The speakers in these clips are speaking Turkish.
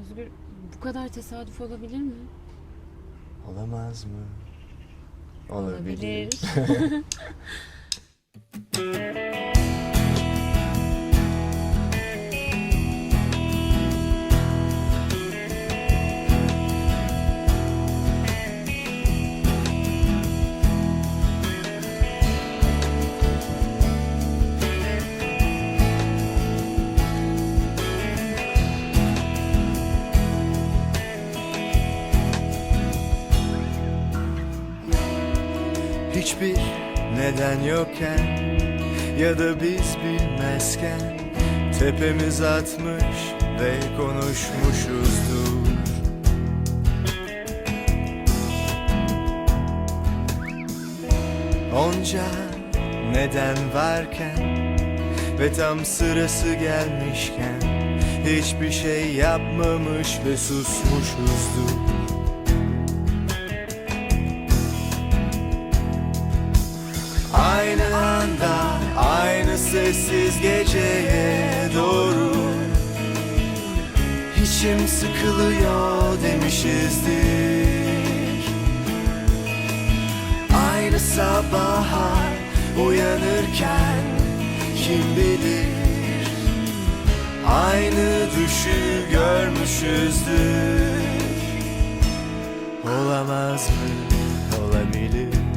Özgür bu kadar tesadüf olabilir mi? Olamaz mı? Olabilir. Hiçbir neden yokken ya da biz bilmezken tepemiz atmış ve konuşmuşuzdur. Onca neden varken ve tam sırası gelmişken hiçbir şey yapmamış ve susmuşuzdur. Sessiz geceye doğru. İçim sıkılıyor demişizdir. Aynı sabaha uyanırken kim bilir? Aynı düşü görmüşüzdür. Olamaz mı? Olabilir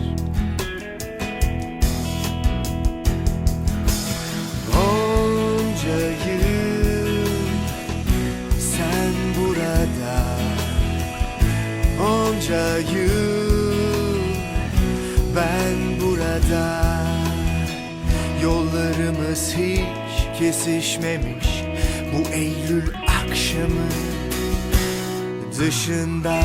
Onca ben burada Yollarımız hiç kesişmemiş Bu Eylül akşamı dışında